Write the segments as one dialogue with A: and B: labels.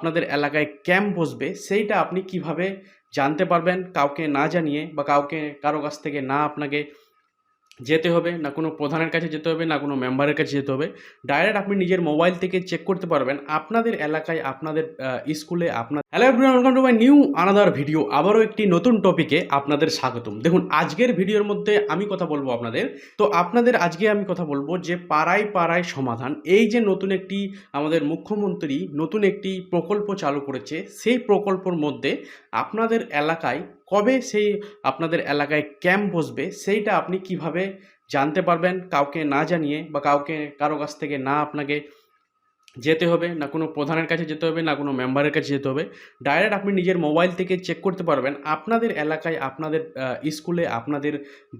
A: আপনাদের এলাকায় ক্যাম্প বসবে, সেইটা আপনি কীভাবে জানতে পারবেন, কাউকে না জানিয়ে বা কাউকে, কারও কাছ থেকে না আপনাকে যেতে হবে, না কোনো প্রধানের কাছে যেতে হবে, না কোনো মেম্বারের কাছে যেতে হবে ডাইরেক্ট আপনি নিজের মোবাইল থেকে চেক করতে পারবেন। আপনাদের এলাকায়, আপনাদের স্কুলে আপনার hello everyone welcome to my new another video আবারও একটি নতুন টপিকে আপনাদের স্বাগতম। দেখুন, আজকের ভিডিওর মধ্যে আমি কথা বলব আপনাদের। তো আপনাদের আজকে আমি কথা বলব যে পাড়ায় পাড়ায় সমাধান। এই যে নতুন একটি আমাদের মুখ্যমন্ত্রী নতুন একটি প্রকল্প চালু করেছে, সেই প্রকল্পর মধ্যে আপনাদের এলাকায় কবে সেই আপনাদের এলাকায় ক্যাম্প বসবে, সেইটা আপনি কীভাবে জানতে পারবেন? কাউকে না জানিয়ে বা কাউকে কারও কাছ থেকে না আপনাকে যেতে হবে, না কোনো প্রধানের কাছে যেতে হবে, না কোনো মেম্বারের কাছে যেতে হবে। ডাইরেক্ট আপনি নিজের মোবাইল থেকে চেক করতে পারবেন আপনাদের এলাকায়, আপনাদের স্কুলে আপনাদের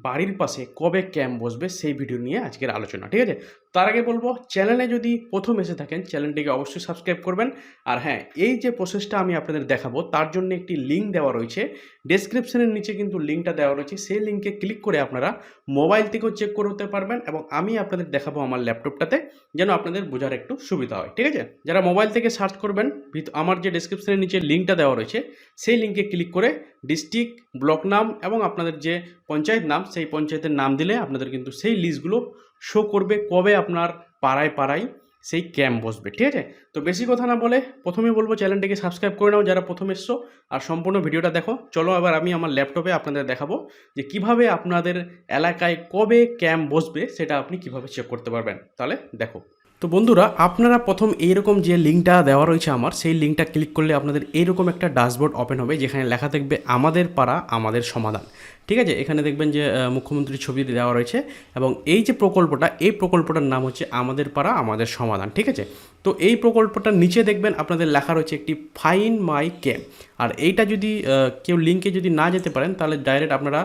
A: বাড়ির পাশে কবে ক্যাম্প বসবে সেই ভিডিও নিয়ে আজকের আলোচনা, ঠিক আছে? তার আগে বলব চ্যানেলে যদি প্রথম এসে থাকেন চ্যানেলটিকে অবশ্যই সাবস্ক্রাইব করবেন। আর হ্যাঁ এই যে প্রসেসটা আমি আপনাদের দেখাবো, তার জন্য একটি লিঙ্ক দেওয়া রয়েছে। ডেসক্রিপশনের নিচে কিন্তু লিঙ্কটা দেওয়া রয়েছে। সেই লিঙ্কে ক্লিক করে আপনারা মোবাইল থেকেও চেক করতে পারবেন এবং আমি আপনাদের দেখাবো আমার ল্যাপটপটাতে যেন আপনাদের বোঝার একটু সুবিধা হয়, ঠিক আছে? যারা মোবাইল থেকে সার্চ করবেন আমার যে ডেসক্রিপশনের নিচে লিঙ্কটা দেওয়া রয়েছে, সেই লিঙ্কে ক্লিক করে ডিস্ট্রিক্ট ব্লক নাম এবং আপনাদের যে পঞ্চায়েত নাম, সেই পঞ্চায়েতের নাম দিলে আপনাদের কিন্তু সেই লিস্টগুলো শো করবে কবে আপনার পাড়ায় পাড়ায় সেই ক্যাম্প বসবে, ঠিক আছে? তো বেশি কথা না বলে প্রথমে বলব চ্যানেলটিকে সাবস্ক্রাইব করে নাও যারা প্রথম এসছো আর সম্পূর্ণ ভিডিওটা দেখো। চলো এবার আমি আমার ল্যাপটপে আপনাদের দেখাবো যে কীভাবে আপনাদের এলাকায় কবে ক্যাম্প বসবে সেটা আপনি কীভাবে চেক করতে পারবেন। তাহলে দেখো। তো বন্ধুরা, আপনারা প্রথম এইরকম যে লিঙ্কটা দেওয়া রয়েছে আমার, সেই লিঙ্কটা ক্লিক করলে আপনাদের এইরকম একটা ড্যাশবোর্ড ওপেন হবে, যেখানে লেখা থাকবে, আমাদের পাড়া, আমাদের সমাধান। ঠিক আছে? এখানে দেখবেন যে মুখ্যমন্ত্রীর ছবি দেওয়া রয়েছে এবং এই যে প্রকল্পটা, এই প্রকল্পটার নাম হচ্ছে, আমাদের পাড়া, আমাদের সমাধান। ঠিক আছে? তো এই প্রকল্পটার নিচে দেখবেন আপনাদের লেখা রয়েছে একটি ফাইন মাই ক্যাম্প আর এইটা যদি কেউ লিঙ্কে যদি না যেতে পারেন, তাহলে ডাইরেক্ট আপনারা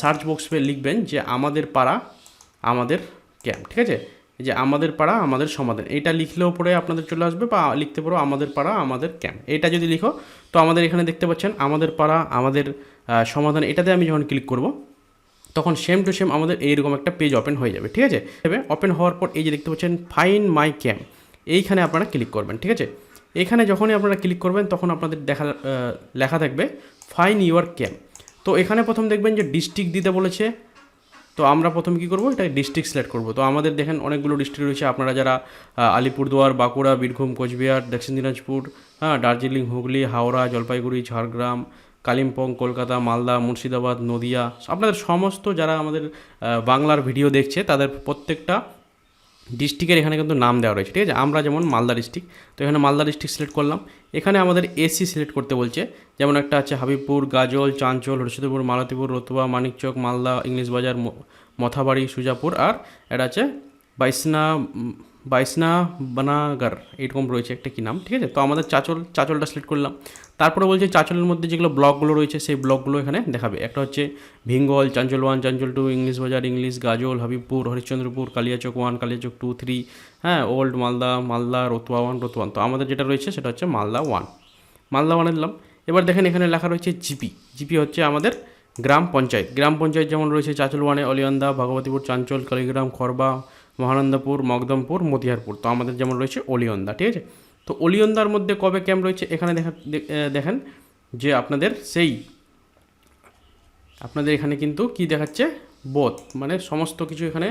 A: সার্চ বক্সে লিখবেন যে, আমাদের পাড়া, আমাদের ক্যাম্প ঠিক আছে? যে আমাদের পাড়া, আমাদের সমাধান এটা লিখলেও পরে আপনাদের চলে আসবে বা লিখতে পারো আমাদের পাড়া, আমাদের ক্যাম্প এটা যদি লিখো, তো আমাদের এখানে দেখতে পাচ্ছেন আমাদের পাড়া, আমাদের সমাধান। এটাতে আমি যখন ক্লিক করব, তখন সেম টু সেম আমাদের এইরকম একটা পেজ ওপেন হয়ে যাবে, ঠিক আছে? ওপেন হওয়ার পর এই যে দেখতে পাচ্ছেন ফাইন মাই ক্যাম্প এইখানে আপনারা ক্লিক করবেন, ঠিক আছে? এখানে যখনই আপনারা ক্লিক করবেন, তখন আপনাদের দেখা লেখা থাকবে ফাইন ইউর ক্যাম্প তো এখানে প্রথম দেখবেন যে ডিস্ট্রিক্ট দিতে বলেছে তো আমরা প্রথমে কী করব? এটা ডিস্ট্রিক্ট সিলেক্ট করব। তো আমাদের দেখেন অনেকগুলো ডিস্ট্রিক্ট রয়েছে। আপনারা যারা আলিপুরদুয়ার, বাঁকুড়া, বীরভূম, কোচবিহার, দক্ষিণ দিনাজপুর হ্যাঁ দার্জিলিং, হুগলি, হাওড়া, জলপাইগুড়ি, ঝাড়গ্রাম, কালিম্পং, কলকাতা, মালদা, মুর্শিদাবাদ, নদিয়া, আপনাদের সমস্ত যারা আমাদের বাংলার ভিডিও দেখছে, তাদের প্রত্যেকটা ডিস্ট্রিক্টের এখানে কিন্তু নাম দেওয়া রয়েছে, ঠিক আছে? আমরা যেমন মালদা ডিস্ট্রিক্ট, তো এখানে মালদা ডিস্ট্রিক্ট সিলেক্ট করলাম। এখানে আমাদের এসি সিলেক্ট করতে বলছে। যেমন একটা আছে, হাবিবপুর, গাজল, চাঞ্চল, হরিশ্চন্দ্রপুর, মালতীপুর, রতুয়া, মানিকচক, মালদা, ইংলিশ বাজার মথাবাড়ি, সুজাপুর, আর এটা আছে, বাইসনা বাইসনা বানাগার, এরকম রয়েছে একটা কি নাম, ঠিক আছে? তো আমাদের চাচল, চাচলটা সিলেক্ট করলাম। তারপরে বলছে চাচলের মধ্যে যেগুলো ব্লকগুলো রয়েছে, সেই ব্লকগুলো এখানে দেখাবে। একটা হচ্ছে Bhingal, Chanchal one Chanchal two English Bazar, English, Gajol, Habibpur, Harishchandrapur, Kaliachak one Kaliachak two three হ্যাঁ old Malda Malda, Ratua one Ratua one তো আমাদের যেটা রয়েছে, সেটা হচ্ছে মালদা ওয়ান মালদা ওয়ানে দিলাম। এবার দেখেন এখানে লেখা রয়েছে জিপি। জিপি হচ্ছে আমাদের গ্রাম পঞ্চায়েত। গ্রাম পঞ্চায়েত যেমন রয়েছে চাচল ওয়ানে অলিয়ান্দা, ভগবতীপুর, চাঞ্চল, কালীগ্রাম, খরবা মহানন্দাপুর মকদমপুর মতিহারপুর। তো আমাদের যেমন রয়েছে অলিয়ন্দা, ঠিক আছে? তো অলিয়ন্দার মধ্যে কবে ক্যাম্প রয়েছে? এখানে দেখা দেখেন যে আপনাদের সেই, আপনাদের এখানে কিন্তু কি দেখাচ্ছে? বোধ মানে সমস্ত কিছু এখানে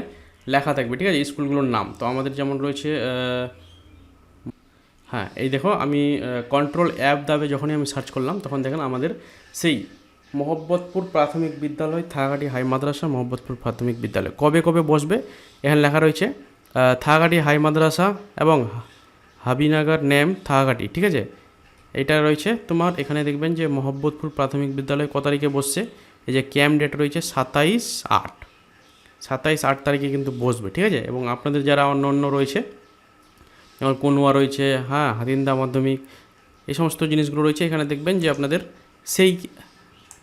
A: লেখা থাকবে, ঠিক আছে? স্কুলগুলোর নাম। তো আমাদের যেমন রয়েছে হ্যাঁ এই দেখো, আমি কন্ট্রোল অ্যাপ দাবে যখনই আমি সার্চ করলাম, তখন দেখেন আমাদের সেই মোহব্বতপুর প্রাথমিক বিদ্যালয় থাকাটি হাই মাদ্রাসা মোহব্বতপুর প্রাথমিক বিদ্যালয়। কবে কবে বসবে? এখানে লেখা রয়েছে থাকাটি হাই মাদ্রাসা এবং হাবিনাগার নেম থাকাটি ঠিক আছে? এটা রয়েছে তোমার, এখানে দেখবেন যে মোহব্বতপুর প্রাথমিক বিদ্যালয় কত তারিখে বসছে, এই যে ক্যাম্প ডেট রয়েছে সাতাইশ আট। সাতাইশ আট তারিখে কিন্তু বসবে, ঠিক আছে? এবং আপনাদের যারা অন্য অন্য রয়েছে, যেমন কনুয়া রয়েছে হ্যাঁ হাতিন্দা মাধ্যমিক, এই সমস্ত জিনিসগুলো রয়েছে, এখানে দেখবেন যে আপনাদের সেই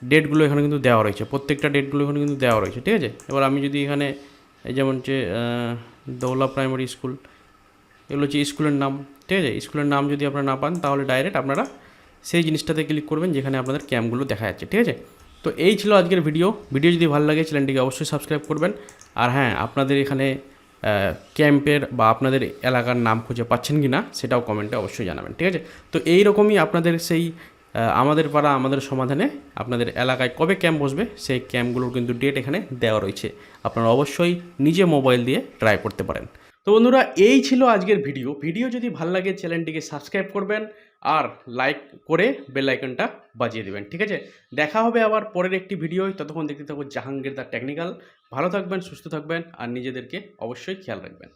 A: ডেটগুলো এখানে কিন্তু দেওয়া রয়েছে প্রত্যেকটা ডেটগুলো এখানে কিন্তু দেওয়া রয়েছে ঠিক আছে? এবার আমি যদি এখানে যেমন আহ, দৌলা প্রাইমারি স্কুল এগুলো হচ্ছে স্কুলের নাম ঠিক আছে? স্কুলের নাম যদি আপনারা না পান তাহলে ডাইরেক্ট আপনারা সেই জিনিসটাতে ক্লিক করবেন যেখানে আপনাদের ক্যাম্পগুলো দেখা যাচ্ছে ঠিক আছে? তো এই ছিল আজকের ভিডিও। ভিডিও যদি ভালো লাগে চ্যানেলটিকে অবশ্যই সাবস্ক্রাইব করবেন। আর হ্যাঁ আপনাদের এখানে ক্যাম্পের বা আপনাদের এলাকার নাম খুঁজে পাচ্ছেন কি না সেটাও কমেন্টে অবশ্যই জানাবেন ঠিক আছে? তো এই রকমই আপনাদের সেই আমাদের পাড়া, আমাদের সমাধানে আপনাদের এলাকায় কবে ক্যাম্প বসবে, সেই ক্যাম্পগুলোর কিন্তু ডেট এখানে দেওয়া রয়েছে। আপনারা অবশ্যই নিজে মোবাইল দিয়ে ট্রাই করতে পারেন। তো বন্ধুরা, এই ছিল আজকের ভিডিও ভিডিও যদি ভালো লাগে চ্যানেলটিকে সাবস্ক্রাইব করবেন আর লাইক করে বেল আইকনটা বাজিয়ে দেবেন, ঠিক আছে? দেখা হবে আবার পরের একটি ভিডিও ততক্ষণ দেখতে থাকব জাহাঙ্গীর দ্য টেকনিক্যাল ভালো থাকবেন, সুস্থ থাকবেন আর নিজেদেরকে অবশ্যই খেয়াল রাখবেন।